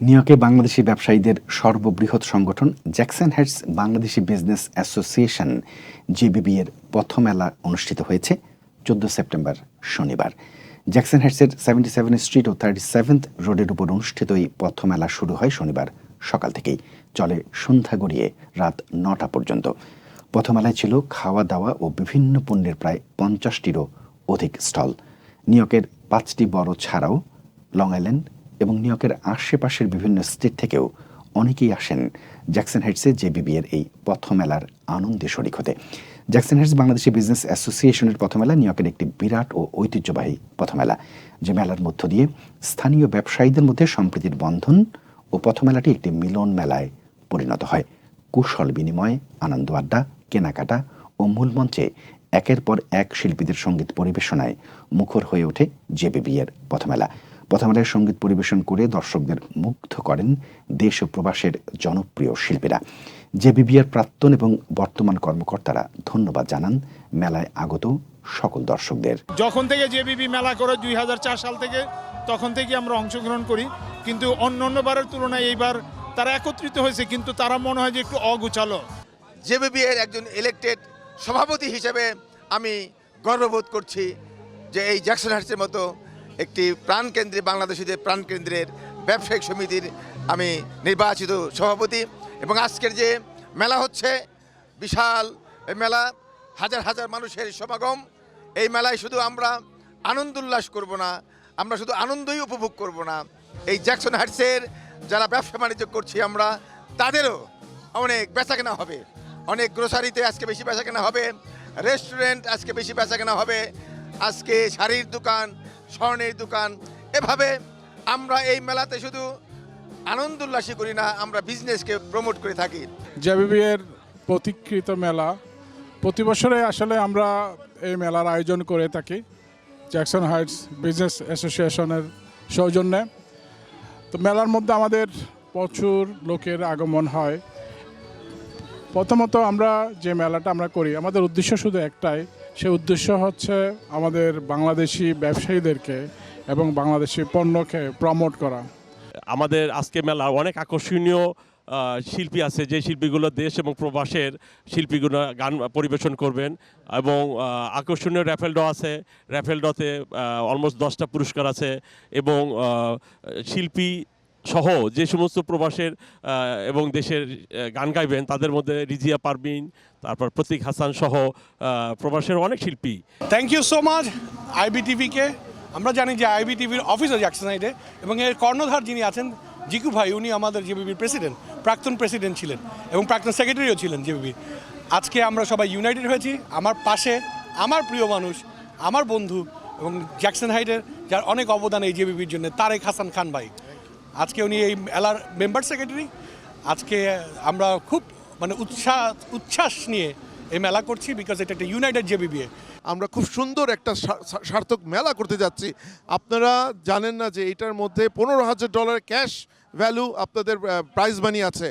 নিউইয়র্কে বাংলাদেশি ব্যবসায়ীদের সর্ববৃহৎ সংগঠন Jackson Heights Bangladeshi business association GBB এর প্রথম মেলা অনুষ্ঠিত হয়েছে চোদ্দ সেপ্টেম্বর শনিবার। জ্যাকসন হেডসের সেভেন্টি সেভেন স্ট্রিট ও থার্টি সেভেন্থ রোডের উপর অনুষ্ঠিত এই মেলা শুরু হয় শনিবার সকাল থেকেই, চলে সন্ধ্যা গড়িয়ে রাত নটা পর্যন্ত। পথমেলায় ছিল খাওয়া দাওয়া ও বিভিন্ন পণ্যের প্রায় পঞ্চাশটিরও অধিক স্টল। নিউইয়র্কের পাঁচটি বড় ছাড়াও লং আইল্যান্ড এবং নিউইয়র্কের আশেপাশের বিভিন্ন স্টেট থেকেও অনেকেই আসেন জ্যাকসন হেডসে জেবিবি এর এই পথমেলার আনন্দে শরিক হতে। জ্যাকসন হেডস বাংলাদেশি বিজনেস অ্যাসোসিয়েশনের পথমেলা নিউইয়র্কের একটি বিরাট ও ঐতিহ্যবাহী পথমেলা যে মেলার মধ্য দিয়ে স্থানীয় ব্যবসায়ীদের মধ্যে সম্প্রীতির বন্ধন ও পথমেলাটি একটি মিলন মেলায় পরিণত হয়। কুশল বিনিময়, আনন্দ আড্ডা, কেনাকাটা ও মূল মঞ্চে একের পর এক শিল্পীদের সংগীত পরিবেশনায় মুখর হয়ে ওঠে জেবিবি এর পথমেলা পথমেলায় সংগীত পরিবেশন করে দর্শকদের মুগ্ধ করেন দেশ ও প্রবাসের জনপ্রিয় শিল্পীরা। জেবিবি এর প্রাক্তন এবং বর্তমান কর্মকর্তারা ধন্যবাদ জানান মেলায় আগত সকল দর্শকদের। যখন থেকে জেবিবি মেলা করে দুই হাজার চার সাল থেকে তখন থেকে আমরা অংশগ্রহণ করি। কিন্তু অন্য অন্য বারের তুলনায় এইবার তারা একত্রিত হয়েছে কিন্তু তারা মনে হয় যে একটু অগুছালো। জেবিবি এর একজন ইলেকটেড সভাপতি হিসেবে আমি গর্ববোধ করছি যে এই জ্যাকসন হার্সের মতো একটি প্রাণকেন্দ্রে, বাংলাদেশিদের প্রাণকেন্দ্রের ব্যবসায়িক সমিতির আমি নির্বাচিত সভাপতি। এবং আজকের যে মেলা হচ্ছে, বিশাল এই মেলা, হাজার হাজার মানুষের সমাগম। এই মেলায় শুধু আমরা আনন্দ উল্লাস করব না, আমরা শুধু আনন্দই উপভোগ করব না। এই জ্যাকসন হার্টসের যারা ব্যবসা বাণিজ্য করছি আমরা, তাদেরও অনেক বেচাকেনা হবে। অনেক গ্রোসারিতে আজকে বেশি বেচাকেনা হবে রেস্টুরেন্ট আজকে বেশি বেচাকেনা হবে। আজকে শাড়ির দোকান স্বর্ণের দোকান। এভাবে আমরা এই মেলাতে শুধু আনন্দ উল্লাসই করি না, আমরা বিজনেসকে প্রমোট করে থাকি। জেবিবি এর প্রতিকৃত মেলা। প্রতি বছরে আসলে আমরা এই মেলার আয়োজন করে থাকি, জ্যাকসন হাইটস বিজনেস অ্যাসোসিয়েশনের সৌজন্যে। তো মেলার মধ্যে আমাদের প্রচুর লোকের আগমন হয়। প্রথমত আমরা যে মেলাটা আমরা করি, আমাদের উদ্দেশ্য শুধু একটাই। সে উদ্দেশ্য হচ্ছে আমাদের বাংলাদেশি ব্যবসায়ীদেরকে এবং বাংলাদেশি পণ্যকে প্রমোট করা। আমাদের আজকে মেলা অনেক আকর্ষণীয় শিল্পী আছে, যে শিল্পীগুলো দেশ এবং প্রবাসের শিল্পীগুলো গান পরিবেশন করবেন এবং আকর্ষণীয় র্যাফেল ড আছে। র্যাফেল ডতে অলমোস্ট দশটা পুরস্কার আছে এবং শিল্পী সহ যে সমস্ত প্রবাসের এবং দেশের গান গাইবেন, তাদের মধ্যে রিজিয়া পারবিন তারপর প্রতীক হাসান সহ প্রবাসের অনেক শিল্পী। থ্যাংক ইউ সো মাচ আইবিটিভিকে আমরা জানি যে আইবিটিভির অফিসার জ্যাকসন সাইডে এবং এর কর্ণধার যিনি আছেন, জিকু ভাই, উনি আমাদের জেবিবির প্রেসিডেন্ট প্রাক্তন প্রেসিডেন্ট ছিলেন এবং প্রাক্তন সেক্রেটারিও ছিলেন জেবিবি আজকে আমরা সবাই ইউনাইটেড হয়েছি, আমার পাশে আমার প্রিয় মানুষ, আমার বন্ধু এবং জ্যাকসন হাইডের যার অনেক অবদান এই জেবিবির জন্য, তারেক হাসান খান ভাই। আজকে উনি এই এলার মেম্বার সেক্রেটারি। আজকে আমরা খুব মানে উৎসাহ উচ্ছ্বাস নিয়ে এই মেলা করছি বিকজ এটা একটা ইউনাইটেড জেবিবিএ আমরা খুব সুন্দর একটা সার্থক মেলা করতে যাচ্ছি। আপনারা জানেন না যে এটার মধ্যে পনেরো হাজার ডলার ক্যাশ ভ্যালু আপনাদের প্রাইজ মানি আছে।